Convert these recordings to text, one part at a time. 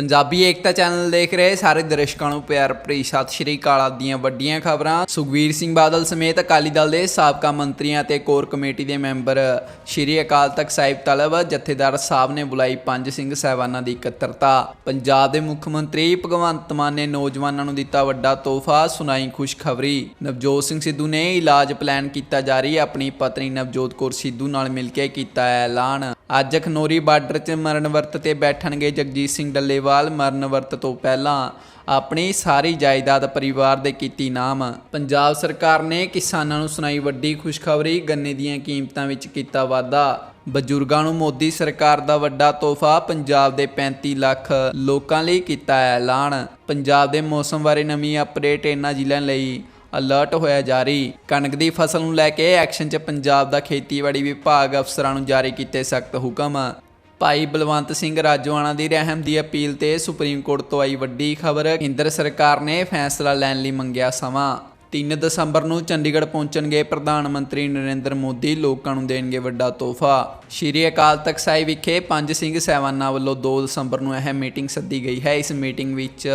ਪੰਜਾਬੀ ਏਕਤਾ channel ਦੇਖ ਰਹੇ ਸਾਰੇ ਦਰਸ਼ਕਾਂ ਨੂੰ ਪਿਆਰ ਭਰੀ ਸਤਿ ਸ਼੍ਰੀ ਅਕਾਲ ਆਪ ਦੀਆਂ ਵੱਡੀਆਂ ਖਬਰਾਂ। ਸੁਖਵੀਰ ਸਿੰਘ ਬਾਦਲ ਸਮੇਤ ਅਕਾਲੀ ਦਲ ਦੇ ਸਾਬਕਾ ਮੰਤਰੀਆਂ ਤੇ ਕੋਰ ਕਮੇਟੀ ਦੇ ਮੈਂਬਰ ਸ਼੍ਰੀ ਅਕਾਲ ਤਖਤ ਸਾਹਿਬ ਤਲਬ ਜਥੇਦਾਰ ਸਾਹਿਬ ਨੇ ਬੁਲਾਈ ਪੰਜ ਸਿੰਘ ਸਹਿਬਾਨਾਂ ਦੀ ਇਕੱਤਰਤਾ। ਪੰਜਾਬ ਦੇ ਮੁੱਖ ਮੰਤਰੀ ਭਗਵੰਤ ਮਾਨ ਨੇ ਨੌਜਵਾਨਾਂ ਨੂੰ ਦਿੱਤਾ ਵੱਡਾ ਤੋਹਫਾ, ਸੁਣਾਈ ਖੁਸ਼ਖਬਰੀ। ਨਵਜੋਤ ਸਿੰਘ ਸਿੱਧੂ ਨੇ ਇਲਾਜ ਪਲਾਨ ਕੀਤਾ ਜਾਰੀ ਆਪਣੀ ਪਤਨੀ ਨਵਜੋਤ ਕੌਰ ਸਿੱਧੂ ਨਾਲ ਮਿਲ ਕੇ ਕੀਤਾ ਐਲਾਨ। ਅੱਜ ਖਨੋਰੀ ਬਾਰਡਰ 'ਚ ਮਰਨ ਵਰਤ ਤੇ ਬੈਠਣਗੇ ਜਗਜੀਤ ਸਿੰਘ ਡੱਲੇਵਾਲ। ਮਰਨ ਵਰਤ ਤੋਂ ਪਹਿਲਾਂ ਆਪਣੀ ਸਾਰੀ ਜਾਇਦਾਦ ਪਰਿਵਾਰ ਦੇ ਕੀਤੀ ਨਾਮ। ਪੰਜਾਬ ਸਰਕਾਰ ਨੇ ਕਿਸਾਨਾਂ ਨੂੰ ਸੁਣਾਈ ਵੱਡੀ ਖੁਸ਼ਖਬਰੀ ਗੰਨੇ ਦੀਆਂ ਕੀਮਤਾਂ ਵਿੱਚ ਕੀਤਾ ਵਾਧਾ। ਬਜ਼ੁਰਗਾਂ ਨੂੰ ਮੋਦੀ ਸਰਕਾਰ ਦਾ ਵੱਡਾ ਤੋਹਫਾ ਪੰਜਾਬ ਦੇ 35 ਲੱਖ ਲੋਕਾਂ ਲਈ ਕੀਤਾ ਹੈ ਐਲਾਨ। ਪੰਜਾਬ ਦੇ ਮੌਸਮ ਬਾਰੇ ਨਵੀਂ ਅਪਡੇਟ ਇਹਨਾਂ ਜ਼ਿਲ੍ਹਿਆਂ ਲਈ ਅਲਰਟ ਹੋਇਆ ਜਾਰੀ। ਕਣਕ ਦੀ ਫਸਲ ਨੂੰ ਲੈ ਕੇ ਐਕਸ਼ਨ 'ਚ ਪੰਜਾਬ ਦਾ ਖੇਤੀਬਾੜੀ ਵਿਭਾਗ ਅਫਸਰਾਂ ਨੂੰ ਜਾਰੀ ਕੀਤੇ ਸਖਤ ਹੁਕਮ। ਭਾਈ ਬਲਵੰਤ ਸਿੰਘ ਰਾਜੋਆਣਾ ਦੀ ਰਹਿਮ ਦੀ ਅਪੀਲ ਤੇ ਸੁਪਰੀਮ ਕੋਰਟ ਤੋਂ ਆਈ ਵੱਡੀ ਖਬਰ, ਕੇਂਦਰ ਸਰਕਾਰ ਨੇ ਫੈਸਲਾ ਲੈਣ ਲਈ ਮੰਗਿਆ ਸਮਾਂ। 3 ਦਸੰਬਰ ਨੂੰ ਚੰਡੀਗੜ੍ਹ ਪਹੁੰਚਣਗੇ ਪ੍ਰਧਾਨ ਮੰਤਰੀ ਨਰਿੰਦਰ ਮੋਦੀ, ਲੋਕਾਂ ਨੂੰ ਦੇਣਗੇ ਵੱਡਾ ਤੋਹਫਾ। ਸ਼੍ਰੀ ਅਕਾਲ ਤਖਤ ਸਾਹਿਬ ਵਿਖੇ ਪੰਜ ਸਿੰਘ ਸਹਿਬਾਨਾਂ ਵੱਲੋਂ 2 ਦਸੰਬਰ ਨੂੰ ਇਹ ਮੀਟਿੰਗ ਸੱਦੀ ਗਈ ਹੈ। ਇਸ ਮੀਟਿੰਗ ਵਿੱਚ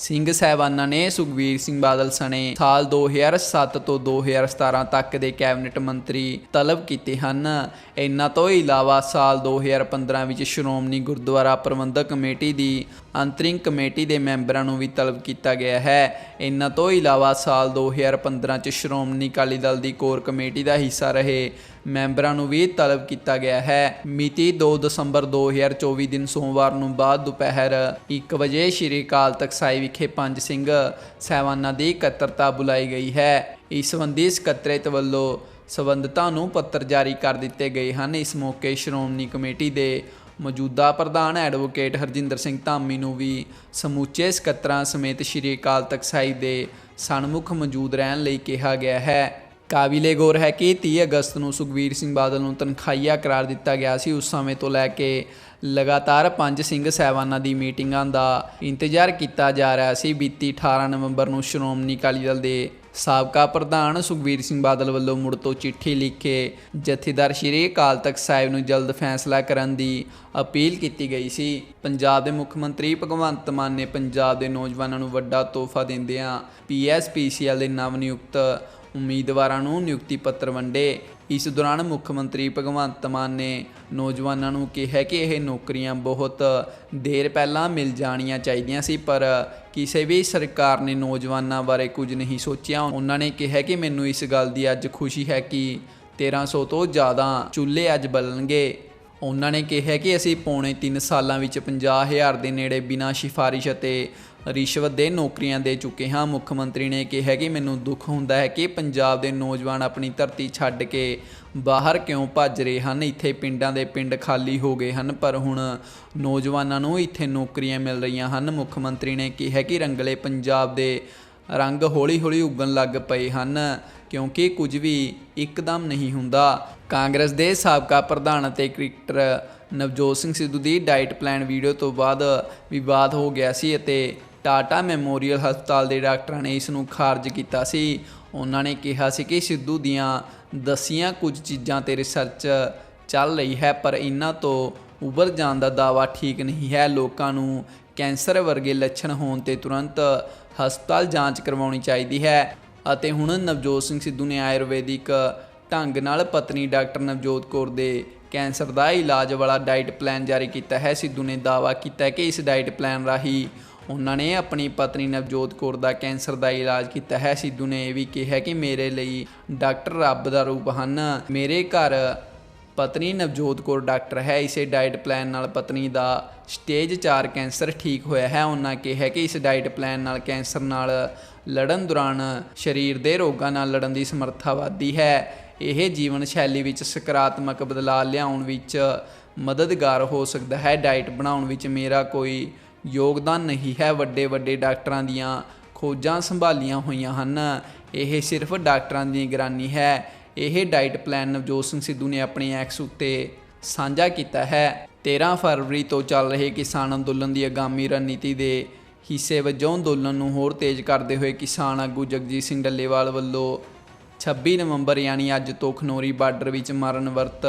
ਸਿੰਘ ਸਹਿਬਾਨਾਂ ਨੇ ਸੁਖਬੀਰ ਸਿੰਘ ਬਾਦਲ ਸਣੇ ਸਾਲ 2007 ਤੋਂ 2017 ਤੱਕ ਦੇ ਕੈਬਨਿਟ ਮੰਤਰੀ ਤਲਬ ਕੀਤੇ ਹਨ। ਇਹਨਾਂ ਤੋਂ ਇਲਾਵਾ ਸਾਲ 2015 ਵਿੱਚ ਸ਼੍ਰੋਮਣੀ ਗੁਰਦੁਆਰਾ ਪ੍ਰਬੰਧਕ ਕਮੇਟੀ ਦੀ ਅੰਤਰਿੰਗ ਕਮੇਟੀ ਦੇ ਮੈਂਬਰਾਂ ਨੂੰ ਵੀ ਤਲਬ ਕੀਤਾ ਗਿਆ ਹੈ। ਇਹਨਾਂ ਤੋਂ ਇਲਾਵਾ ਸਾਲ 2015 ਚ ਸ਼੍ਰੋਮਣੀ ਅਕਾਲੀ ਦਲ ਦੀ ਕੋਰ ਕਮੇਟੀ ਦਾ ਹਿੱਸਾ ਰਹੇ ਮੈਂਬਰਾਂ ਨੂੰ ਵੀ ਤਲਬ ਕੀਤਾ ਗਿਆ ਹੈ। ਮਿਤੀ 2 ਦਸੰਬਰ 2024 ਦਿਨ ਸੋਮਵਾਰ ਨੂੰ ਬਾਅਦ ਦੁਪਹਿਰ 1 ਵਜੇ ਸ਼੍ਰੀ ਅਕਾਲ ਤਖਤ ਸਾਹਿਬ ਵਿਖੇ ਪੰਜ ਸਿੰਘ ਸਹਿਬਾਨਾਂ ਦੀ ਇਕੱਤਰਤਾ ਬੁਲਾਈ ਗਈ ਹੈ। ਇਸ ਸੰਬੰਧੀ ਸਕੱਤਰੇਤ ਵੱਲੋਂ ਸਬੰਧਤਾਂ ਨੂੰ ਪੱਤਰ ਜਾਰੀ ਕਰ ਦਿੱਤੇ ਗਏ ਹਨ। ਇਸ ਮੌਕੇ ਸ਼੍ਰੋਮਣੀ ਕਮੇਟੀ ਦੇ ਮੌਜੂਦਾ ਪ੍ਰਧਾਨ ਐਡਵੋਕੇਟ ਹਰਜਿੰਦਰ ਸਿੰਘ ਧਾਮੀ ਨੂੰ ਵੀ ਸਮੁੱਚੇ ਸਕੱਤਰਾਂ ਸਮੇਤ ਸ਼੍ਰੀ ਅਕਾਲ ਤਖਤ ਸਾਹਿਬ ਦੇ ਸਨਮੁਖ ਮੌਜੂਦ ਰਹਿਣ ਲਈ ਕਿਹਾ ਗਿਆ ਹੈ। ਕਾਬਿਲੇ ਗੌਰ ਹੈ ਕਿ 30 ਅਗਸਤ ਨੂੰ ਸੁਖਬੀਰ ਸਿੰਘ ਬਾਦਲ ਨੂੰ ਤਨਖਾਹੀਆ ਕਰਾਰ ਦਿੱਤਾ ਗਿਆ ਸੀ। ਉਸ ਸਮੇਂ ਤੋਂ ਲੈ ਕੇ ਲਗਾਤਾਰ ਪੰਜ ਸਿੰਘ ਸਹਿਬਾਨਾਂ ਦੀ ਮੀਟਿੰਗਾਂ ਦਾ ਇੰਤਜ਼ਾਰ ਕੀਤਾ ਜਾ ਰਿਹਾ ਸੀ। ਬੀਤੀ 18 ਨਵੰਬਰ ਨੂੰ ਸ਼੍ਰੋਮਣੀ ਅਕਾਲੀ ਦਲ ਦੇ ਸਾਬਕਾ ਪ੍ਰਧਾਨ ਸੁਖਬੀਰ ਸਿੰਘ ਬਾਦਲ ਵੱਲੋਂ ਮੁੜ ਤੋਂ ਚਿੱਠੀ ਲਿਖ ਕੇ ਜਥੇਦਾਰ ਸ਼੍ਰੀ ਅਕਾਲ ਤਖਤ ਸਾਹਿਬ ਨੂੰ ਜਲਦ ਫੈਸਲਾ ਕਰਨ ਦੀ ਅਪੀਲ ਕੀਤੀ ਗਈ ਸੀ। ਪੰਜਾਬ ਦੇ ਮੁੱਖ ਮੰਤਰੀ ਭਗਵੰਤ ਮਾਨ ਨੇ ਪੰਜਾਬ ਦੇ ਨੌਜਵਾਨਾਂ ਨੂੰ ਵੱਡਾ ਤੋਹਫਾ ਦਿੰਦਿਆਂ ਪੀਐਸਪੀਸੀਐਲ ਦੇ ਨਵ ਨਿਯੁਕਤ ਉਮੀਦਵਾਰਾਂ ਨੂੰ ਨਿਯੁਕਤੀ ਪੱਤਰ ਵੰਡੇ। ਇਸ ਦੌਰਾਨ ਮੁੱਖ ਮੰਤਰੀ ਭਗਵੰਤ ਮਾਨ ਨੇ ਨੌਜਵਾਨਾਂ ਨੂੰ ਕਿਹਾ ਕਿ ਇਹ ਨੌਕਰੀਆਂ ਬਹੁਤ ਦੇਰ ਪਹਿਲਾਂ ਮਿਲ ਜਾਣੀਆਂ ਚਾਹੀਦੀਆਂ ਸੀ, ਪਰ ਕਿਸੇ ਵੀ ਸਰਕਾਰ ਨੇ ਨੌਜਵਾਨਾਂ ਬਾਰੇ ਕੁਝ ਨਹੀਂ ਸੋਚਿਆ। ਉਹਨਾਂ ਨੇ ਕਿਹਾ ਕਿ ਮੈਨੂੰ ਇਸ ਗੱਲ ਦੀ ਅੱਜ ਖੁਸ਼ੀ ਹੈ ਕਿ 1300 ਤੋਂ ਜ਼ਿਆਦਾ ਚੁੱਲ੍ਹੇ ਅੱਜ ਬਲਣਗੇ। ਉਹਨਾਂ ਨੇ ਕਿਹਾ ਕਿ ਅਸੀਂ ਪੌਣੇ 3 ਸਾਲਾਂ ਵਿੱਚ 50000 ਦੇ ਨੇੜੇ ਬਿਨਾਂ ਸਿਫਾਰਿਸ਼ ਅਤੇ ਰਿਸ਼ਵਤ ਦੇ ਨੌਕਰੀਆਂ ਦੇ ਚੁੱਕੇ ਹਾਂ। ਮੁੱਖ ਮੰਤਰੀ ਨੇ ਕਿਹਾ ਕਿ ਮੈਨੂੰ ਦੁੱਖ ਹੁੰਦਾ ਹੈ ਕਿ ਪੰਜਾਬ ਦੇ ਨੌਜਵਾਨ ਆਪਣੀ ਧਰਤੀ ਛੱਡ ਕੇ ਬਾਹਰ ਕਿਉਂ ਭੱਜ ਰਹੇ ਹਨ। ਇੱਥੇ ਪਿੰਡਾਂ ਦੇ ਪਿੰਡ ਖਾਲੀ ਹੋ ਗਏ ਹਨ, ਪਰ ਹੁਣ ਨੌਜਵਾਨਾਂ ਨੂੰ ਇੱਥੇ ਨੌਕਰੀਆਂ ਮਿਲ ਰਹੀਆਂ ਹਨ। ਮੁੱਖ ਮੰਤਰੀ ਨੇ ਕਿਹਾ ਕਿ ਰੰਗਲੇ ਪੰਜਾਬ ਦੇ ਰੰਗ ਹੌਲੀ-ਹੌਲੀ ਉੱਗਣ ਲੱਗ ਪਏ ਹਨ, ਕਿਉਂਕਿ ਕੁਝ ਵੀ ਇੱਕਦਮ ਨਹੀਂ ਹੁੰਦਾ। ਕਾਂਗਰਸ ਦੇ ਸਾਬਕਾ ਪ੍ਰਧਾਨ ਅਤੇ ਕ੍ਰਿਕਟਰ ਨਵਜੋਤ ਸਿੰਘ ਸਿੱਧੂ ਦੀ ਡਾਈਟ ਪਲਾਨ ਵੀਡੀਓ ਤੋਂ ਬਾਅਦ ਵਿਵਾਦ ਹੋ ਗਿਆ ਸੀ ਅਤੇ ਟਾਟਾ ਮੈਮੋਰੀਅਲ ਹਸਪਤਾਲ ਦੇ ਡਾਕਟਰਾਂ ਨੇ ਇਸ ਨੂੰ ਖਾਰਜ ਕੀਤਾ ਸੀ। ਉਹਨਾਂ ਨੇ ਕਿਹਾ ਸੀ ਕਿ ਸਿੱਧੂ ਦੀਆਂ ਦਸੀਆਂ ਕੁਝ ਚੀਜ਼ਾਂ ਤੇ ਰਿਸਰਚ ਚੱਲ ਰਹੀ ਹੈ, ਪਰ ਇਹਨਾਂ ਤੋਂ ਉਭਰ ਜਾਣ ਦਾ ਦਾਵਾ ਠੀਕ ਨਹੀਂ ਹੈ। ਲੋਕਾਂ ਨੂੰ ਕੈਂਸਰ ਵਰਗੇ ਲੱਛਣ ਹੋਣ ਤੇ ਤੁਰੰਤ ਹਸਪਤਾਲ ਜਾਂਚ ਕਰਵਾਉਣੀ ਚਾਹੀਦੀ ਹੈ ਅਤੇ ਹੁਣ ਨਵਜੋਤ ਸਿੰਘ ਸਿੱਧੂ ਨੇ ਆਯੁਰਵੈਦਿਕ ਢੰਗ ਨਾਲ ਪਤਨੀ ਡਾਕਟਰ ਨਵਜੋਤ ਕੌਰ ਦੇ ਕੈਂਸਰ ਦਾ ਇਲਾਜ ਵਾਲਾ ਡਾਈਟ ਪਲਾਨ ਜਾਰੀ ਕੀਤਾ ਹੈ। ਸਿੱਧੂ ਨੇ ਦਾਅਵਾ ਕੀਤਾ ਕਿ ਇਸ ਡਾਈਟ ਪਲਾਨ ਰਾਹੀਂ ਉਹਨਾਂ ਨੇ ਆਪਣੀ ਪਤਨੀ ਨਵਜੋਤ ਕੌਰ ਦਾ ਕੈਂਸਰ ਦਾ ਇਲਾਜ ਕੀਤਾ ਹੈ। ਸਿੱਧੂ ਨੇ ਇਹ ਵੀ ਕਿਹਾ ਕਿ ਮੇਰੇ ਲਈ ਡਾਕਟਰ ਰੱਬ ਦਾ ਰੂਪ ਹਨ। ਮੇਰੇ ਘਰ ਪਤਨੀ ਨਵਜੋਤ ਕੌਰ ਡਾਕਟਰ ਹੈ। ਇਸੇ ਡਾਈਟ ਪਲਾਨ ਨਾਲ ਪਤਨੀ ਦਾ ਸਟੇਜ 4 ਕੈਂਸਰ ਠੀਕ ਹੋਇਆ ਹੈ। ਉਹਨਾਂ ਕਿਹਾ ਕਿ ਇਸ ਡਾਈਟ ਪਲਾਨ ਨਾਲ ਕੈਂਸਰ ਨਾਲ ਲੜਨ ਦੌਰਾਨ ਸਰੀਰ ਦੇ ਰੋਗਾਂ ਨਾਲ ਲੜਨ ਦੀ ਸਮਰੱਥਾ ਵਧਦੀ ਹੈ। ਇਹ ਜੀਵਨ ਸ਼ੈਲੀ ਵਿੱਚ ਸਕਾਰਾਤਮਕ ਬਦਲਾਅ ਲਿਆਉਣ ਵਿੱਚ ਮਦਦਗਾਰ ਹੋ ਸਕਦਾ ਹੈ। ਡਾਈਟ ਬਣਾਉਣ ਵਿੱਚ ਮੇਰਾ ਕੋਈ ਯੋਗਦਾਨ ਨਹੀਂ ਹੈ ਵੱਡੇ ਵੱਡੇ ਡਾਕਟਰਾਂ ਦੀਆਂ ਖੋਜਾਂ ਸੰਭਾਲੀਆਂ ਹੋਈਆਂ ਹਨ। ਇਹ ਸਿਰਫ ਡਾਕਟਰਾਂ ਦੀ ਨਿਗਰਾਨੀ ਹੈ। ਇਹ ਡਾਈਟ ਪਲਾਨ ਨਵਜੋਤ ਸਿੰਘ ਸਿੱਧੂ ਨੇ ਆਪਣੇ ਐਕਸ ਉੱਤੇ ਸਾਂਝਾ ਕੀਤਾ ਹੈ। 13 ਫਰਵਰੀ ਤੋਂ ਚੱਲ ਰਹੇ ਕਿਸਾਨ ਅੰਦੋਲਨ ਦੀ ਆਗਾਮੀ ਰਣਨੀਤੀ ਦੇ ਹਿੱਸੇ ਵਜੋਂ ਅੰਦੋਲਨ ਨੂੰ ਹੋਰ ਤੇਜ਼ ਕਰਦੇ ਹੋਏ ਕਿਸਾਨ ਆਗੂ ਜਗਜੀਤ ਸਿੰਘ ਡੱਲੇਵਾਲ ਵੱਲੋਂ 26 ਨਵੰਬਰ ਯਾਨੀ ਅੱਜ ਤੋਂ ਖਨੋਰੀ ਬਾਰਡਰ ਵਿੱਚ ਮਰਨ ਵਰਤ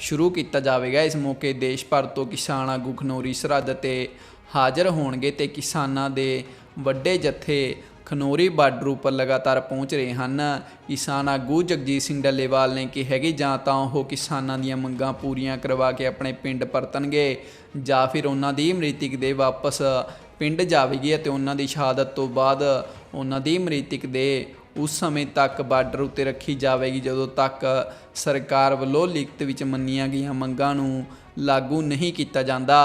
ਸ਼ੁਰੂ ਕੀਤਾ ਜਾਵੇਗਾ। ਇਸ ਮੌਕੇ ਦੇਸ਼ ਭਰ ਤੋਂ ਕਿਸਾਨ ਆਗੂ ਖਨੋਰੀ ਸਰਹੱਦ ਤੇ ਹਾਜ਼ਰ ਹੋਣਗੇ ਤੇ ਕਿਸਾਨਾਂ ਦੇ ਵੱਡੇ ਜਥੇ ਖਨੋਰੀ ਬਾਰਡਰ ਉੱਪਰ ਲਗਾਤਾਰ ਪਹੁੰਚ ਰਹੇ ਹਨ। ਕਿਸਾਨ ਆਗੂ ਜਗਜੀਤ ਸਿੰਘ ਡੱਲੇਵਾਲ ਨੇ ਕਿਹਾ ਕਿ ਜਾਂ ਤਾਂ ਉਹ ਕਿਸਾਨਾਂ ਦੀਆਂ ਮੰਗਾਂ ਪੂਰੀਆਂ ਕਰਵਾ ਕੇ ਆਪਣੇ ਪਿੰਡ ਪਰਤਣਗੇ ਜਾਂ ਫਿਰ ਉਹਨਾਂ ਦੀ ਮ੍ਰਿਤਕ ਦੇ ਵਾਪਸ ਪਿੰਡ ਜਾਵੇਗੀ ਅਤੇ ਉਹਨਾਂ ਦੀ ਸ਼ਹਾਦਤ ਤੋਂ ਬਾਅਦ ਉਹਨਾਂ ਦੀ ਮ੍ਰਿਤਕ ਦੇ ਉਸ ਸਮੇਂ ਤੱਕ ਬਾਰਡਰ ਉੱਤੇ ਰੱਖੀ ਜਾਵੇਗੀ, ਜਦੋਂ ਤੱਕ ਸਰਕਾਰ ਵੱਲੋਂ ਲਿਖਤ ਵਿੱਚ ਮੰਨੀਆਂ ਗਈਆਂ ਮੰਗਾਂ ਨੂੰ ਲਾਗੂ ਨਹੀਂ ਕੀਤਾ ਜਾਂਦਾ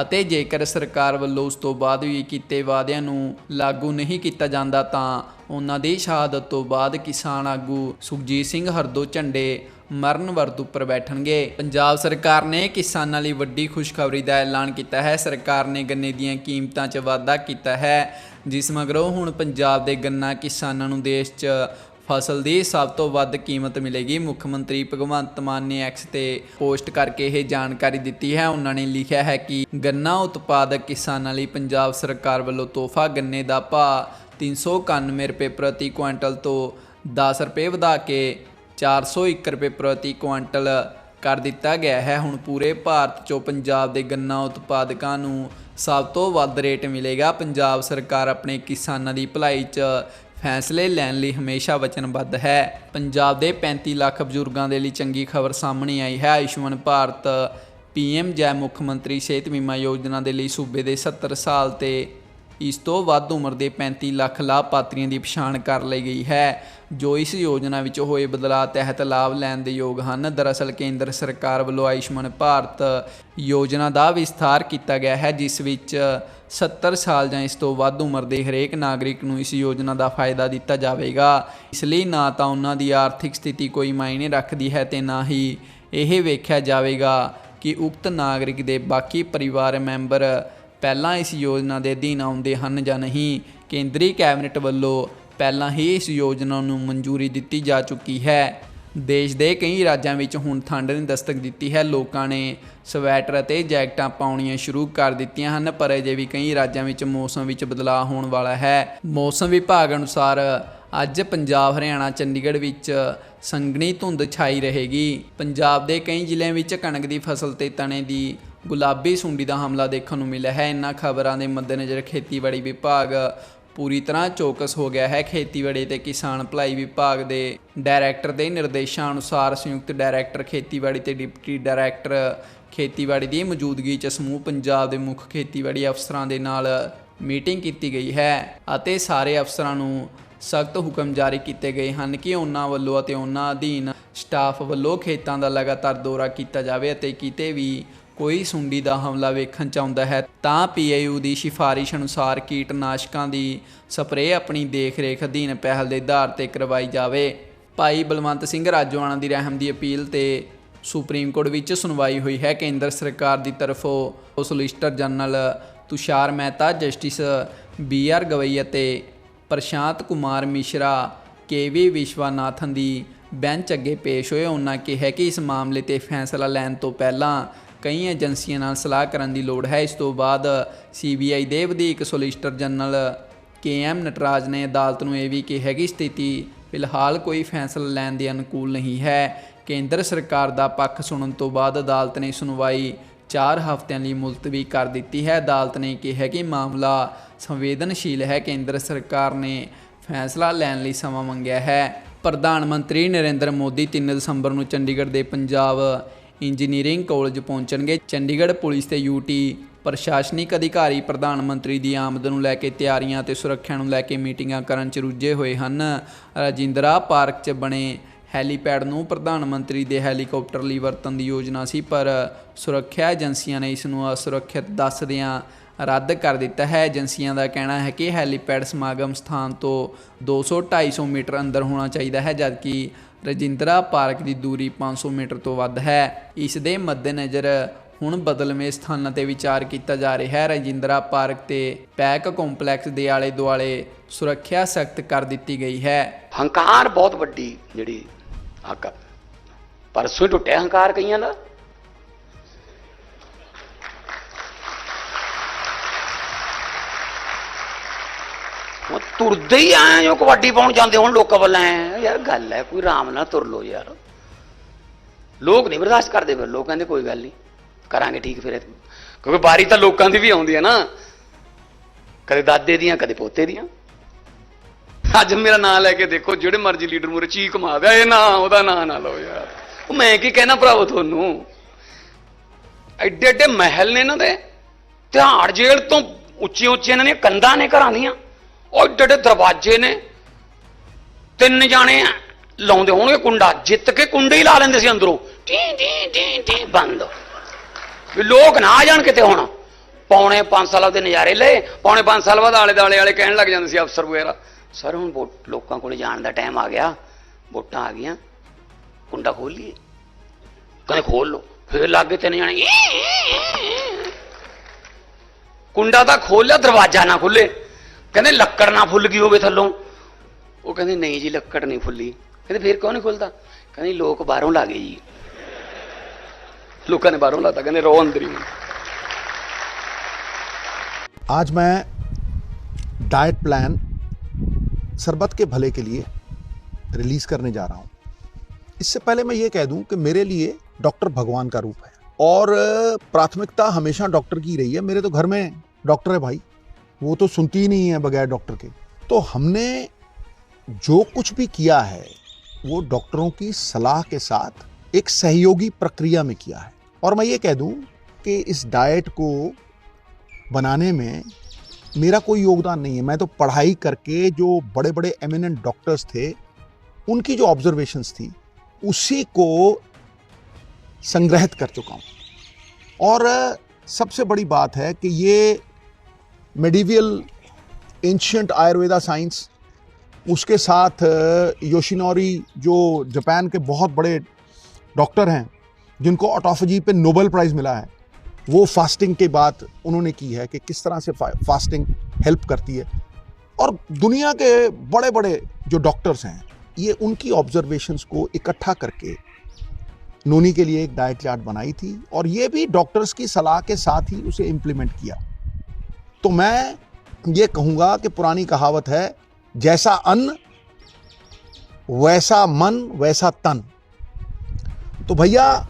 ਅਤੇ ਜੇਕਰ ਸਰਕਾਰ ਵੱਲੋਂ ਉਸ ਤੋਂ ਬਾਅਦ ਵੀ ਕੀਤੇ ਵਾਅਦਿਆਂ ਨੂੰ ਲਾਗੂ ਨਹੀਂ ਕੀਤਾ ਜਾਂਦਾ, ਤਾਂ ਉਹਨਾਂ ਦੀ ਸ਼ਹਾਦਤ ਤੋਂ ਬਾਅਦ ਕਿਸਾਨ ਆਗੂ ਸੁਖਜੀਤ ਸਿੰਘ ਹਰਦੋ ਝੰਡੇ ਮਰਨ ਵਰਤ ਉੱਪਰ ਬੈਠਣਗੇ। ਪੰਜਾਬ ਸਰਕਾਰ ਨੇ ਕਿਸਾਨਾਂ ਲਈ ਵੱਡੀ ਖੁਸ਼ਖਬਰੀ ਦਾ ਐਲਾਨ ਕੀਤਾ ਹੈ। ਸਰਕਾਰ ਨੇ ਗੰਨੇ ਦੀਆਂ ਕੀਮਤਾਂ 'ਚ ਵਾਧਾ ਕੀਤਾ ਹੈ। ਜਿਸ ਮਗਰੋਂ ਹੁਣ ਪੰਜਾਬ ਦੇ ਗੰਨਾ ਕਿਸਾਨਾਂ ਨੂੰ ਦੇਸ਼ 'ਚ ਫਸਲ ਦੀ ਸਭ ਤੋਂ ਵੱਧ ਕੀਮਤ ਮਿਲੇਗੀ। ਮੁੱਖ ਮੰਤਰੀ ਭਗਵੰਤ ਮਾਨ ਨੇ ਐਕਸ ਤੇ ਪੋਸਟ ਕਰਕੇ ਇਹ ਜਾਣਕਾਰੀ ਦਿੱਤੀ ਹੈ। ਉਹਨਾਂ ਨੇ ਲਿਖਿਆ ਹੈ ਕਿ ਗੰਨਾ ਉਤਪਾਦਕ ਕਿਸਾਨਾਂ ਲਈ ਪੰਜਾਬ ਸਰਕਾਰ ਵੱਲੋਂ ਤੋਹਫਾ ਗੰਨੇ ਦਾ ਭਾਅ 391 ਰੁਪਏ ਪ੍ਰਤੀ ਕੁਇੰਟਲ ਤੋਂ 10 ਰੁਪਏ ਵਧਾ ਕੇ 401 ਰੁਪਏ ਪ੍ਰਤੀ ਕੁਇੰਟਲ ਕਰ ਦਿੱਤਾ ਗਿਆ ਹੈ। ਹੁਣ ਪੂਰੇ ਭਾਰਤ 'ਚੋਂ ਪੰਜਾਬ ਦੇ ਗੰਨਾ ਉਤਪਾਦਕਾਂ ਨੂੰ ਸਭ ਤੋਂ ਵੱਧ ਰੇਟ ਮਿਲੇਗਾ। ਪੰਜਾਬ ਸਰਕਾਰ ਆਪਣੇ ਕਿਸਾਨਾਂ ਦੀ ਭਲਾਈ 'ਚ ਫੈਸਲੇ ਲੈਣ ਲਈ ਹਮੇਸ਼ਾ ਵਚਨਬੱਧ ਹੈ। ਪੰਜਾਬ ਦੇ 35 ਲੱਖ ਬਜ਼ੁਰਗਾਂ ਦੇ ਲਈ ਚੰਗੀ ਖਬਰ ਸਾਹਮਣੇ ਆਈ ਹੈ। ਆਯੁਸ਼ਮਾਨ ਭਾਰਤ ਪੀਐਮ ਜੈ ਮੁੱਖ ਮੰਤਰੀ ਸਿਹਤ ਬੀਮਾ ਯੋਜਨਾ ਦੇ ਲਈ ਸੂਬੇ ਦੇ 70 ਸਾਲ ਤੇ ਇਸ ਤੋਂ ਵੱਧ ਉਮਰ ਦੇ 35 ਲੱਖ ਲਾਭਪਾਤਰੀਆਂ ਦੀ ਪਛਾਣ ਕਰ ਲਈ ਗਈ ਹੈ, ਜੋ ਇਸ ਯੋਜਨਾ ਵਿੱਚ ਹੋਏ ਬਦਲਾਅ ਤਹਿਤ ਲਾਭ ਲੈਣ ਦੇ ਯੋਗ ਹਨ। ਦਰਅਸਲ, ਕੇਂਦਰ ਸਰਕਾਰ ਵੱਲੋਂ ਆਯੁਸ਼ਮਾਨ ਭਾਰਤ ਯੋਜਨਾ ਦਾ ਵਿਸਥਾਰ ਕੀਤਾ ਗਿਆ ਹੈ, ਜਿਸ ਵਿੱਚ 70 ਸਾਲ ਜਾਂ ਇਸ ਤੋਂ ਵੱਧ ਉਮਰ ਦੇ ਹਰੇਕ ਨਾਗਰਿਕ ਨੂੰ ਇਸ ਯੋਜਨਾ ਦਾ ਫਾਇਦਾ ਦਿੱਤਾ ਜਾਵੇਗਾ। ਇਸ ਲਈ ਨਾ ਤਾਂ ਉਹਨਾਂ ਦੀ ਆਰਥਿਕ ਸਥਿਤੀ ਕੋਈ ਮਾਇਨੇ ਰੱਖਦੀ ਹੈ ਤੇ ਨਾ ਹੀ ਇਹ ਵੇਖਿਆ ਜਾਵੇਗਾ ਕਿ ਉਕਤ ਨਾਗਰਿਕ ਦੇ ਬਾਕੀ ਪਰਿਵਾਰ ਮੈਂਬਰ ਪਹਿਲਾਂ ਇਸ ਯੋਜਨਾ ਦੇ ਅਧੀਨ ਆਉਂਦੇ ਹਨ ਜਾਂ ਨਹੀਂ, ਕੇਂਦਰੀ ਕੈਬਨਿਟ ਵੱਲੋਂ ਪਹਿਲਾਂ ਹੀ ਇਸ ਯੋਜਨਾ ਨੂੰ ਮਨਜ਼ੂਰੀ ਦਿੱਤੀ ਜਾ ਚੁੱਕੀ ਹੈ। ਦੇਸ਼ ਦੇ ਕਈ ਰਾਜਾਂ ਵਿੱਚ ਹੁਣ ਠੰਡ ਨੇ ਦਸਤਕ ਦਿੱਤੀ ਹੈ। ਲੋਕਾਂ ਨੇ ਸਵੈਟਰ ਅਤੇ ਜੈਕਟਾਂ ਪਾਉਣੀਆਂ ਸ਼ੁਰੂ ਕਰ ਦਿੱਤੀਆਂ ਹਨ, ਪਰ ਅਜੇ ਵੀ ਕਈ ਰਾਜਾਂ ਵਿੱਚ ਮੌਸਮ ਵਿੱਚ ਬਦਲਾਅ ਹੋਣ ਵਾਲਾ ਹੈ। ਮੌਸਮ ਵਿਭਾਗ ਅਨੁਸਾਰ ਅੱਜ ਪੰਜਾਬ, ਹਰਿਆਣਾ, ਚੰਡੀਗੜ੍ਹ ਵਿੱਚ ਸੰਘਣੀ ਧੁੰਦ ਛਾਈ ਰਹੇਗੀ। ਪੰਜਾਬ ਦੇ ਕਈ ਜ਼ਿਲ੍ਹਿਆਂ ਵਿੱਚ ਕਣਕ ਦੀ ਫਸਲ ਤੇ ਤਣੇ ਦੀ ਗੁਲਾਬੀ ਸੁੰਡੀ ਦਾ ਹਮਲਾ ਦੇਖਣ ਨੂੰ ਮਿਲਿਆ ਹੈ। ਇਨ੍ਹਾਂ ਖਬਰਾਂ ਦੇ ਮੱਦੇਨਜ਼ਰ ਖੇਤੀਬਾੜੀ ਵਿਭਾਗ ਪੂਰੀ ਤਰ੍ਹਾਂ ਚੌਕਸ ਹੋ ਗਿਆ ਹੈ। ਖੇਤੀਬਾੜੀ ਤੇ ਕਿਸਾਨ ਭਲਾਈ ਵਿਭਾਗ ਦੇ ਡਾਇਰੈਕਟਰ ਦੇ ਨਿਰਦੇਸ਼ਾਂ ਅਨੁਸਾਰ ਸੰਯੁਕਤ ਡਾਇਰੈਕਟਰ ਖੇਤੀਬਾੜੀ ਤੇ ਡਿਪਟੀ ਡਾਇਰੈਕਟਰ ਖੇਤੀਬਾੜੀ ਦੀ ਮੌਜੂਦਗੀ 'ਚ ਸਮੂਹ ਪੰਜਾਬ ਦੇ ਮੁੱਖ ਖੇਤੀਬਾੜੀ ਅਫਸਰਾਂ ਦੇ ਨਾਲ ਮੀਟਿੰਗ ਕੀਤੀ ਗਈ ਹੈ ਅਤੇ ਸਾਰੇ ਅਫਸਰਾਂ ਨੂੰ ਸਖਤ ਹੁਕਮ ਜਾਰੀ ਕੀਤੇ ਗਏ ਹਨ ਕਿ ਉਹਨਾਂ ਵੱਲੋਂ ਅਤੇ ਉਹਨਾਂ ਅਧੀਨ ਸਟਾਫ ਵੱਲੋਂ ਖੇਤਾਂ ਦਾ ਲਗਾਤਾਰ ਦੌਰਾ ਕੀਤਾ ਜਾਵੇ ਅਤੇ ਕਿਤੇ ਵੀ ਕੋਈ ਸੁੰਡੀ ਦਾ ਹਮਲਾ ਵੇਖਣ ਚ ਆਉਂਦਾ ਹੈ, ਤਾਂ ਪੀਆਈਯੂ ਦੀ ਸਿਫਾਰਿਸ਼ ਅਨੁਸਾਰ ਕੀਟਨਾਸ਼ਕਾਂ ਦੀ ਸਪਰੇਅ ਆਪਣੀ ਦੇਖ-ਰੇਖ ਅਧੀਨ ਪਹਿਲ ਦੇ ਆਧਾਰ ਤੇ ਕਰਵਾਈ ਜਾਵੇ। ਭਾਈ ਬਲਵੰਤ ਸਿੰਘ ਰਾਜੋਆਣਾ ਦੀ ਰਹਿਮ ਦੀ ਅਪੀਲ ਤੇ ਸੁਪਰੀਮ ਕੋਰਟ ਵਿੱਚ ਸੁਣਵਾਈ ਹੋਈ ਹੈ। ਕੇਂਦਰ ਸਰਕਾਰ ਦੀ ਤਰਫੋਂ solicitor general Tushar Mehta, justice B R Gavai ਅਤੇ ਪ੍ਰਸ਼ਾਂਤ ਕੁਮਾਰ ਮਿਸ਼ਰਾ, ਕੇਵੀ ਵਿਸ਼ਵਾਨਾਥਨ ਦੀ ਬੈਂਚ ਅੱਗੇ ਪੇਸ਼ ਹੋਏ। ਉਹਨਾਂ ਕਿਹਾ ਕਿ ਇਸ ਮਾਮਲੇ ਤੇ ਫੈਸਲਾ ਲੈਣ ਤੋਂ ਪਹਿਲਾਂ ਕਈ ਏਜੰਸੀਆਂ ਨਾਲ ਸਲਾਹ ਕਰਨ ਦੀ ਲੋੜ ਹੈ। ਇਸ ਤੋਂ ਬਾਅਦ ਸੀਬੀਆਈ ਦੇ ਵਧੀਕ ਸੋਲਿਸਟਰ ਜਨਰਲ ਕੇਐਮ ਨਟਰਾਜ ਨੇ ਅਦਾਲਤ ਨੂੰ ਇਹ ਵੀ ਕਿਹਾ ਕਿ ਸਥਿਤੀ ਫਿਲਹਾਲ ਕੋਈ ਫੈਸਲਾ ਲੈਣ ਦੇ ਅਨੁਕੂਲ ਨਹੀਂ ਹੈ। ਕੇਂਦਰ ਸਰਕਾਰ ਦਾ ਪੱਖ ਸੁਣਨ ਤੋਂ ਬਾਅਦ ਅਦਾਲਤ ਨੇ ਸੁਣਵਾਈ 4 ਹਫ਼ਤਿਆਂ ਲਈ ਮੁਲਤਵੀ ਕਰ ਦਿੱਤੀ ਹੈ। ਅਦਾਲਤ ਨੇ ਕਿਹਾ ਕਿ ਮਾਮਲਾ ਸੰਵੇਦਨਸ਼ੀਲ ਹੈ। ਕੇਂਦਰ ਸਰਕਾਰ ਨੇ ਫੈਸਲਾ ਲੈਣ ਲਈ ਸਮਾਂ ਮੰਗਿਆ ਹੈ। ਪ੍ਰਧਾਨ ਮੰਤਰੀ ਨਰਿੰਦਰ ਮੋਦੀ 3 ਦਸੰਬਰ ਨੂੰ ਚੰਡੀਗੜ੍ਹ ਦੇ ਪੰਜਾਬ ਇੰਜੀਨੀਅਰਿੰਗ ਕਾਲਜ ਪਹੁੰਚਣਗੇ। ਚੰਡੀਗੜ੍ਹ ਪੁਲਿਸ ਤੇ ਯੂਟੀ ਪ੍ਰਸ਼ਾਸਨਿਕ ਅਧਿਕਾਰੀ ਪ੍ਰਧਾਨ ਮੰਤਰੀ ਦੀ ਆਮਦ ਨੂੰ ਲੈ ਕੇ ਤਿਆਰੀਆਂ ਤੇ ਸੁਰੱਖਿਆ ਨੂੰ ਲੈ ਕੇ ਮੀਟਿੰਗਾਂ ਕਰਨ 'ਚ ਰੁੱਝੇ ਹੋਏ ਹਨ। ਰਾਜਿੰਦਰਾ ਪਾਰਕ 'ਚ ਬਣੇ ਹੈਲੀਪੈਡ ਨੂੰ ਪ੍ਰਧਾਨ ਮੰਤਰੀ ਦੇ ਹੈਲੀਕਾਪਟਰ ਲਈ ਵਰਤਣ ਦੀ ਯੋਜਨਾ ਸੀ, ਪਰ ਸੁਰੱਖਿਆ ਏਜੰਸੀਆਂ ਨੇ ਇਸ ਨੂੰ ਅਸੁਰੱਖਿਅਤ ਦੱਸਦਿਆਂ ਰੱਦ ਕਰ ਦਿੱਤਾ ਹੈ। ਏਜੰਸੀਆਂ ਦਾ ਕਹਿਣਾ ਹੈ ਕਿ ਹੈਲੀਪੈਡ ਸਮਾਗਮ ਸਥਾਨ ਤੋਂ 200-250 ਮੀਟਰ ਅੰਦਰ ਹੋਣਾ ਚਾਹੀਦਾ ਹੈ, ਜਦਕਿ ਰਜਿੰਦਰਾ ਪਾਰਕ ਦੀ ਦੂਰੀ 500 ਮੀਟਰ ਤੋਂ ਵੱਧ ਹੈ। ਇਸ ਦੇ ਮੱਦੇਨਜ਼ਰ ਹੁਣ ਬਦਲਵੇਂ ਸਥਾਨਾਂ ਤੇ ਵਿਚਾਰ ਕੀਤਾ ਜਾ ਰਿਹਾ ਹੈ। ਰਜਿੰਦਰਾ ਪਾਰਕ ਤੇ ਪੈਕ ਕੰਪਲੈਕਸ ਦੇ ਆਲੇ ਦੁਆਲੇ ਸੁਰੱਖਿਆ ਸਖਤ ਕਰ ਦਿੱਤੀ ਗਈ ਹੈ। ਹੰਕਾਰ ਬਹੁਤ ਵੱਡੀ ਜਿਹੜੀ ਹੱਕ ਪਰਸੋਂ ਟੁੱਟਿਆ ਹੰਕਾਰ ਕਈਆਂ ਦਾ। ਤੁਰਦੇ ਹੀ ਆਏ ਜੋ ਕਬੱਡੀ ਪਾਉਣ ਜਾਂਦੇ ਹੁਣ ਲੋਕਾਂ ਵੱਲ ਐ ਯਾਰ ਗੱਲ ਹੈ, ਕੋਈ ਆਰਾਮ ਨਾਲ ਤੁਰ ਲੋ ਯਾਰ। ਲੋਕ ਨਹੀਂ ਬਰਦਾਸ਼ਤ ਕਰਦੇ ਫਿਰ, ਲੋਕ ਕਹਿੰਦੇ ਕੋਈ ਗੱਲ ਨਹੀਂ, ਕਰਾਂਗੇ ਠੀਕ ਫਿਰ ਕਿਉਂਕਿ ਬਾਰੀ ਤਾਂ ਲੋਕਾਂ ਦੀ ਵੀ ਆਉਂਦੀ ਹੈ ਨਾ। ਕਦੇ ਦਾਦੇ ਦੀਆਂ, ਕਦੇ ਪੋਤੇ ਦੀਆਂ। ਅੱਜ ਮੇਰਾ ਨਾਂ ਲੈ ਕੇ ਦੇਖੋ, ਜਿਹੜੇ ਮਰਜ਼ੀ ਲੀਡਰ ਮੂਰੇ ਚੀਕ ਮਾਰਦਾ ਇਹ ਨਾ, ਉਹਦਾ ਨਾਂ ਨਾ ਲਓ ਯਾਰ। ਉਹ ਮੈਂ ਕੀ ਕਹਿਣਾ ਭਰਾਵੋ ਤੁਹਾਨੂੰ? ਐਡੇ ਐਡੇ ਮਹਿਲ ਨੇ ਇਹਨਾਂ ਦੇ। ਤਿਹਾੜ ਜੇਲ੍ਹ ਤੋਂ ਉੱਚੀ ਉੱਚੀ ਇਹਨਾਂ ਦੀਆਂ ਕੰਧਾਂ ਨੇ ਘਰਾਂ ਦੀਆਂ। ਉਹ ਐਡੇ ਐਡੇ ਦਰਵਾਜ਼ੇ ਨੇ, ਤਿੰਨ ਜਾਣੇ ਲਾਉਂਦੇ ਹੋਣਗੇ ਕੁੰਡਾ, ਜਿੱਤ ਕੇ ਕੁੰਡੇ ਹੀ ਲਾ ਲੈਂਦੇ ਸੀ ਅੰਦਰੋਂ। ਟੀ ਟੀ ਟੀ ਟੀ ਬੰਦ। ਵੀ ਲੋਕ ਨਾ ਆ ਜਾਣ ਕਿਤੇ ਹੁਣ। ਪੌਣੇ 5 ਸਾਲ ਦੇ ਨਜ਼ਾਰੇ ਲਏ, ਪੌਣੇ 5 ਸਾਲ ਬਾਅਦ ਆਲੇ ਦਾਲੇ ਵਾਲੇ ਕਹਿਣ ਲੱਗ ਜਾਂਦੇ ਸੀ ਅਫਸਰ ਵਗੈਰਾ, ਸਰ, ਹੁਣ ਵੋਟ- ਲੋਕਾਂ ਕੋਲ ਜਾਣ ਦਾ ਟਾਈਮ ਆ ਗਿਆ। ਵੋਟਾਂ ਆ ਗਈਆਂ। ਕੁੰਡਾ ਖੋਲ ਲਈਏ। ਕਹਿੰਦੇ ਖੋਲ ਲਓ। ਫਿਰ ਲੱਗੇ ਤਿੰਨ ਜਾਣੇ ਕੁੰਡਾ ਤਾਂ ਖੋਲਿਆ ਦਰਵਾਜ਼ਾ ਨਾ ਖੁੱਲੇ ਕਹਿੰਦੇ ਲੱਕੜ ਨਾ ਫੁੱਲ ਗਈ ਹੋਵੇ ਥੱਲੋਂ ਉਹ ਕਹਿੰਦੇ ਨਹੀਂ ਜੀ ਲੱਕੜ ਨਹੀਂ ਫੁੱਲੀ ਕਹਿੰਦੇ ਫਿਰ ਕਿਉਂ ਨਹੀਂ ਖੁੱਲਦਾ ਕਹਿੰਦੇ ਲੋਕ ਬਾਹਰੋਂ ਲਾ ਗਏ ਜੀ ਲੋਕਾਂ ਨੇ ਬਾਹਰੋਂ ਲਾਤਾ ਕਹਿੰਦੇ ਰੋ ਅੰਦਰ ਹੀ आज मैं डाइट प्लान सरबत के भले के लिए रिलीज करने जा रहा हूं इससे पहले मैं ये कह दूं कि मेरे लिए डॉक्टर भगवान का रूप है और प्राथमिकता हमेशा डॉक्टर की रही है मेरे तो घर में डॉक्टर है भाई वो तो सुनती ही नहीं है बगैर डॉक्टर के। तो हमने जो कुछ भी किया है, वो डॉक्टरों की सलाह के साथ एक सहयोगी प्रक्रिया में किया है। और मैं ये कह दूँ कि इस डाइट को बनाने में मेरा कोई योगदान नहीं है। मैं तो पढ़ाई करके जो बड़े बड़े एमिनेंट डॉक्टर्स थे, उनकी जो ऑब्जर्वेशंस थी, उसी को संग्रहित कर चुका हूँ। और सबसे बड़ी बात है कि ये मेडिवियल एंशंट आयुर्वेदा साइंस उसके साथ योशिनोरी जो जापान के बहुत बड़े डॉक्टर हैं, जिनको ऑटोफजी पे नोबेल प्राइज मिला है, वो फास्टिंग के बाद उन्होंने की है कि किस तरह से फास्टिंग हेल्प करती है। और दुनिया के बड़े बड़े जो डॉक्टर्स हैं, ये उनकी ऑब्जर्वेशंस को इकट्ठा करके नोनी के लिए एक डाइट चार्ट बनाई थी, और ये भी डॉक्टर्स की सलाह के साथ ही उसे इम्प्लीमेंट किया। तो मैं ये कहूँगा कि पुरानी कहावत है, जैसा अन्न, वैसा मन, वैसा तन। तो भैया,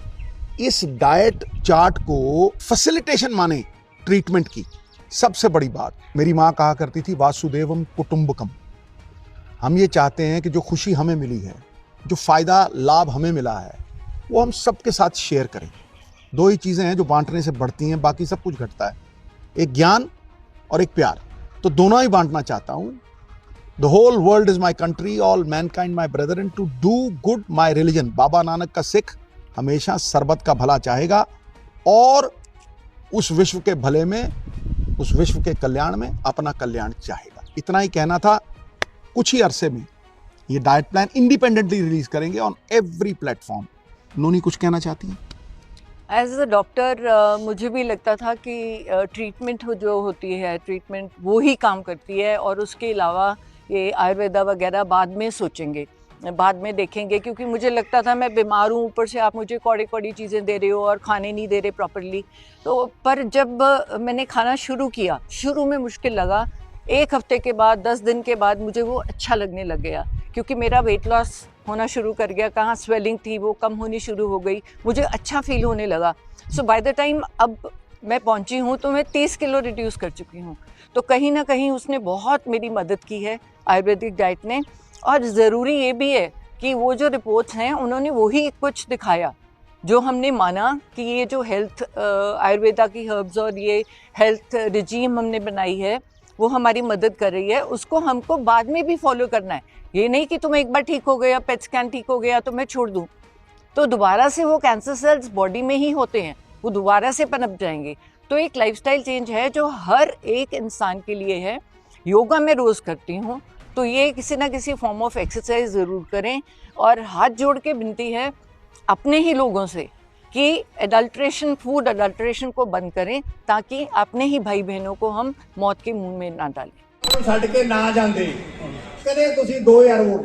इस डाइट चार्ट को फैसिलिटेशन माने ट्रीटमेंट की। सबसे बड़ी बात, मेरी माँ कहा करती थी, वासुदेवम कुटुंबकम। हम ये चाहते हैं कि जो खुशी हमें मिली है, जो फ़ायदा, लाभ हमें मिला है, वो हम सबके साथ शेयर करें। दो ही चीज़ें हैं जो बांटने से बढ़ती हैं, बाकी सब कुछ घटता है। एक ज्ञान और एक प्यार। तो दोनों ही बांटना चाहता हूँ। The whole world is my country all mankind my brother and to do good my religion Baba Nanak का सिख हमेशा सरबत का भला चाहेगा और उस विश्व के भले में, उस विश्व के कल्याण में अपना कल्याण चाहेगा। इतना ही कहना था। कुछ ही अरसे में ये डाइट प्लान इंडिपेंडेंटली रिलीज़ करेंगे ऑन एवरी प्लेटफॉर्म नोनी कुछ कहना चाहती हैं? एज अ डॉक्टर मुझे भी लगता था कि ट्रीटमेंट जो होती है ट्रीटमेंट वो ही काम करती है और उसके अलावा ये आयुर्वेदा वगैरह बाद में सोचेंगे, बाद में देखेंगे क्योंकि मुझे लगता था मैं बीमार हूँ, ऊपर से आप मुझे कौड़ी कौड़ी चीज़ें दे रहे हो और खाने नहीं दे रहे प्रॉपरली तो पर जब मैंने खाना शुरू किया, शुरू में मुश्किल लगा, एक हफ़्ते के बाद, दस दिन के बाद मुझे वो अच्छा लगने लग गया, क्योंकि मेरा वेट लॉस होना शुरू कर गया, कहाँ स्वेलिंग थी वो, कम होनी शुरू हो गई, मुझे अच्छा फील होने लगा। सो बाय द टाइम अब मैं पहुँची हूँ तो मैं तीस किलो रिड्यूस कर चुकी हूँ। तो कहीं ना कहीं उसने बहुत मेरी मदद की है आयुर्वेदिक डाइट ने। और ज़रूरी ये भी है कि वो जो रिपोर्ट्स हैं, उन्होंने वही कुछ दिखाया, जो हमने माना कि ये जो हेल्थ आयुर्वेदा की हर्ब्स और ये हेल्थ रिजीम हमने बनाई है वो हमारी मदद कर रही है, उसको हमको बाद में भी फॉलो करना है। ये नहीं कि तुम एक बार ठीक हो गया पेट स्कैन ठीक हो गया तो मैं छोड़ दूँ। तो दोबारा से वो कैंसर सेल्स बॉडी में ही होते हैं, वो दोबारा से पनप जाएँगे। तो एक लाइफस्टाइल चेंज है जो हर एक इंसान के लिए है। योगा मैं रोज़ करती हूँ तो ये किसी ना किसी फॉर्म ऑफ़ एक्सरसाइज ज़रूर करें। और हाथ जोड़ के विनती है, अपने ही लोगों से कि एडल्ट्रेशन फूड एडल्ट्रेशन को बंद करें ताकि अपने ही भाई बहनों को हम मौत के मुंह में ना डालें ਛੱਡ ਕੇ ਨਾ ਜਾਂਦੇ ਕਦੇ ਤੁਸੀਂ 2000 ਵੋਟ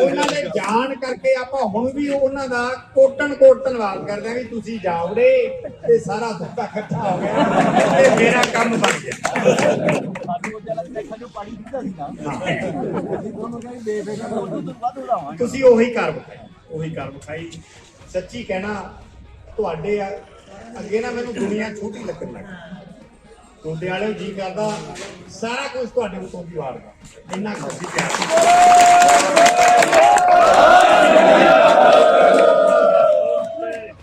ਉਹਨਾਂ ਨੇ ਜਾਣ ਕਰਕੇ ਆਪਾਂ ਹੁਣ ਵੀ ਉਹਨਾਂ ਦਾ ਕੋਟਨ ਕੋਟ ਧੰਨਵਾਦ ਕਰਦੇ ਹਾਂ ਵੀ ਤੁਸੀਂ ਜਾਵੜੇ ਤੇ ਸਾਰਾ ਦੁੱਖਾ ਇਕੱਠਾ ਹੋ ਗਿਆ ਤੇ ਮੇਰਾ ਕੰਮ ਬਣ ਗਿਆ। ਤੁਸੀਂ ਉਹੀ ਕਰ ਵਿਖਾਈ ਉਹੀ ਕਰ ਵਿਖਾਈ ਸੱਚੀ ਕਹਿਣਾ ਤੁਹਾਡੇ ਅੱਗੇ ਨਾ ਮੈਨੂੰ ਦੁਨੀਆ ਛੋਟੀ ਲੱਗਣ ਲੱਗੀ ਤੁਹਾਡੇ ਵਾਲੇ ਜੀ ਕਰਦਾ, ਸਾਰਾ ਕੁਝ ਤੁਹਾਡੇ ਉੱਤੋਂ ਦੀ ਵਾਰਦਾ। ਇੰਨਾ ਕੁ ਪਿਆਰ ਕਰਦੇ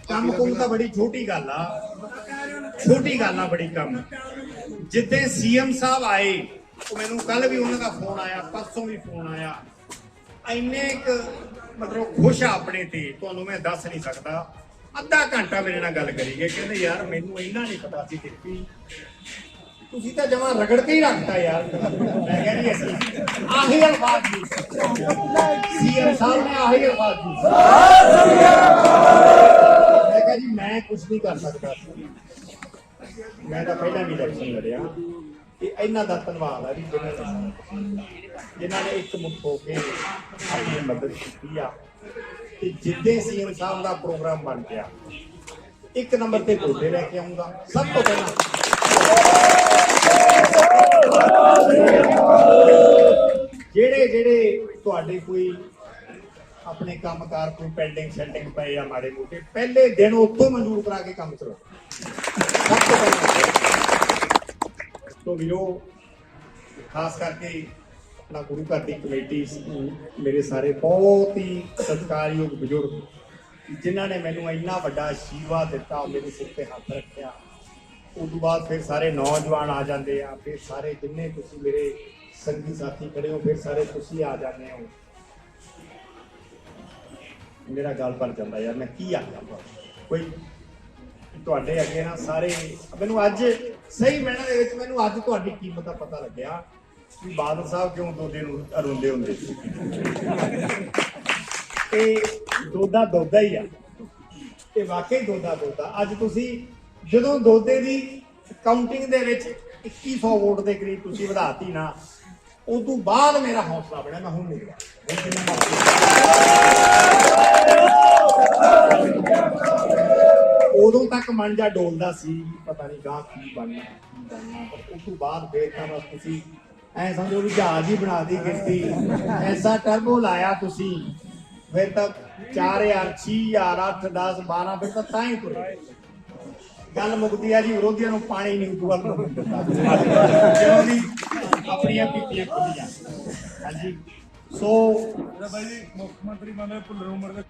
ਕੰਮ ਤਾਂ ਬੜੀ ਛੋਟੀ ਗੱਲ ਆ। ਛੋਟੀ ਗੱਲ ਆ, ਬੜੀ ਕੰਮ। ਜਿੱਦੇ ਸੀਐਮ ਸਾਹਿਬ ਆਏ ਉਹ ਮੈਨੂੰ ਕੱਲ ਵੀ ਉਹਨਾਂ ਦਾ ਫੋਨ ਆਇਆ, ਪਰਸੋਂ ਵੀ ਫੋਨ ਆਇਆ। ਇੰਨੇ ਇੱਕ ਮਤਲਬ ਖੁਸ਼ ਆ ਆਪਣੇ ਤੇ, ਤੁਹਾਨੂੰ ਮੈਂ ਦੱਸ ਨਹੀਂ ਸਕਦਾ। ਅੱਧਾ ਘੰਟਾ ਮੇਰੇ ਨਾਲ ਗੱਲ ਕਰੀ ਗਏ ਕਹਿੰਦੇ ਯਾਰ ਮੈਨੂੰ ਇੰਨਾ ਨਹੀਂ ਪਤਾ ਸੀ ਦਿੱਤੀ ਤੁਸੀਂ ਤਾਂ ਜਮਾ ਰਗੜ ਕੇ ਹੀ ਰੱਖਤਾ ਯਾਰ। ਮੈਂ ਕਹਿੰਦੀ ਅਸੀਂ ਆਹੀ ਅਲਫਾਜ਼ ਜੀ। ਸੀਐਮ ਸਾਹਿਬ ਨੇ ਆਹੀ ਅਲਫਾਜ਼ ਜੀ। ਮੈਂ ਕਿਹਾ ਜੀ, ਮੈਂ ਕੁਝ ਨਹੀਂ ਕਰ ਸਕਦਾ। ਮੈਂ ਤਾਂ ਪਹਿਲਾਂ ਵੀ ਇਲੈਕਸ਼ਨ ਲੜਿਆ। ਇਹ ਇਹਨਾਂ ਦਾ ਧੰਨਵਾਦ ਆ ਵੀ ਜਿਨ੍ਹਾਂ ਨੇ ਜਿਨ੍ਹਾਂ ਨੇ ਇੱਕ ਮੁੱਠ ਹੋ ਕੇ ਆਪਣੀ ਮਦਦ ਕੀਤੀ ਆ। ਤੇ ਜਿੱਦੇ ਸੀਐਮ ਸਾਹਿਬ ਦਾ ਪ੍ਰੋਗਰਾਮ ਬਣ ਗਿਆ, ਇੱਕ ਨੰਬਰ ਤੇ ਤੁਹਾਡੇ ਲੈ ਕੇ ਆਉਂਗਾ। ਸਭ ਤੋਂ ਪਹਿਲਾਂ ਜਿਹੜੇ ਜਿਹੜੇ ਤੁਹਾਡੇ ਕੋਈ ਆਪਣੇ ਕੰਮਕਾਰ ਕੋਈ ਪੈਂਡਿੰਗ ਸੈਟਿੰਗ ਪਏ ਆ ਮਾੜੇ ਮੋਟੇ, ਪਹਿਲੇ ਦਿਨ ਉੱਥੋਂ ਮਨਜ਼ੂਰ ਕਰਾ ਕੇ ਕੰਮ ਚਲਾਓ ਸਭ ਤੋਂ ਪਹਿਲਾਂ ਤੋ ਵੀਰੋ ਖਾਸ ਕਰਕੇ ਆਪਣਾ ਗੁਰੂ ਘਰ ਦੀ ਕਮੇਟੀ ਮੇਰੇ ਸਾਰੇ ਬਹੁਤ ਹੀ ਸਤਿਕਾਰਯੋਗ ਬਜ਼ੁਰਗ, ਜਿਨ੍ਹਾਂ ਨੇ ਮੈਨੂੰ ਇੰਨਾ ਵੱਡਾ ਆਸ਼ੀਰਵਾਦ ਦਿੱਤਾ ਮੇਰੇ ਸਿਰ ਤੇ ਹੱਥ ਰੱਖਿਆ। ਉਸ ਤੋਂ ਬਾਅਦ ਫਿਰ ਸਾਰੇ ਨੌਜਵਾਨ ਆ ਜਾਂਦੇ ਆ, ਫਿਰ ਸਾਰੇ ਜਿੰਨੇ ਤੁਸੀਂ ਮੇਰੇ ਸੰਗੀ ਸਾਥੀ ਖੜੇ ਹੋ, ਫਿਰ ਸਾਰੇ ਤੁਸੀਂ ਆ ਜਾਂਦੇ ਹੋ। ਮੇਰਾ ਗੱਲ ਪਰ ਜਾਂਦਾ ਯਾਰ, ਮੈਂ ਕੀ ਆਖਾਂ ਕੋਈ ਤੁਹਾਡੇ ਅੱਗੇ ਨਾ ਸਾਰੇ, ਮੈਨੂੰ ਅੱਜ ਸਹੀ ਮੈਨਾਂ ਦੇ ਵਿੱਚ ਮੈਨੂੰ ਅੱਜ ਤੁਹਾਡੀ ਕੀਮਤ ਦਾ ਪਤਾ ਲੱਗਿਆ ਕਿ ਬਾਦਲ ਸਾਹਿਬ ਕਿਉਂ ਦੋਦੇ ਨੂੰ ਰੋਂਦੇ ਹੁੰਦੇ ਸੀ। ਤੇ ਦੋਦਾ ਦੋਦਾ ਹੀ ਆ। ਇਹ ਵਾਕਈ ਦੋਦਾ ਦੋਦਾ ਅੱਜ ਤੁਸੀਂ ਜਦੋਂ ਦੋਦੇ ਦੀ ਕਾਊਂਟਿੰਗ ਦੇ ਵਿੱਚ 2100 ਵੋਟ ਦੇ ਕਰੀਬ ਤੁਸੀਂ ਵਧਾਤੀ ਨਾ ਉਸ ਤੋਂ ਬਾਅਦ ਮੇਰਾ ਹੌਸਲਾ ਬਣਿਆ, ਮੈਂ ਹੁਣ ਨਹੀਂ ਗਿਆ। ਉਦੋਂ ਤੱਕ ਮਨ ਜਾ ਡੋਲਦਾ ਸੀ, ਪਤਾ ਨਹੀਂ ਗਾਂ ਕੀ ਬਣਨਾ ਉਸ ਤੋਂ ਬਾਅਦ ਫੇਰ ਤਾਂ ਬਸ ਤੁਸੀਂ ਐ ਸਮਝੋ ਵੀ ਜਹਾਜ਼ ਹੀ ਬਣਾ ਦੀ ਗਿਣਤੀ। ਐਸਾ ਟਰਬੋ ਲਾਇਆ ਤੁਸੀਂ, ਫਿਰ ਤਾਂ 4000 6000 8 10 12 ਫਿਰ ਤਾਂ ਤਾਂ ਹੀ ਤੁਰੇ। ਗੱਲ ਮੁਕਦੀ ਆ ਜੀ, ਵਿਰੋਧੀਆਂ ਨੂੰ ਪਾਣੀ ਨਹੀਂ ਉਦੋਂ ਵੱਲ ਜਦੋਂ ਦੀ ਆਪਣੀਆਂ ਪੀਪੀਆਂ ਖੁੱਲੀਆਂ ਹਾਂਜੀ। ਸੋ ਬਾਈ ਮੁੱਖ ਮੰਤਰੀ ਮਾਨੇ ਭੁੱਲਰ ਉਮਰ ਦੇ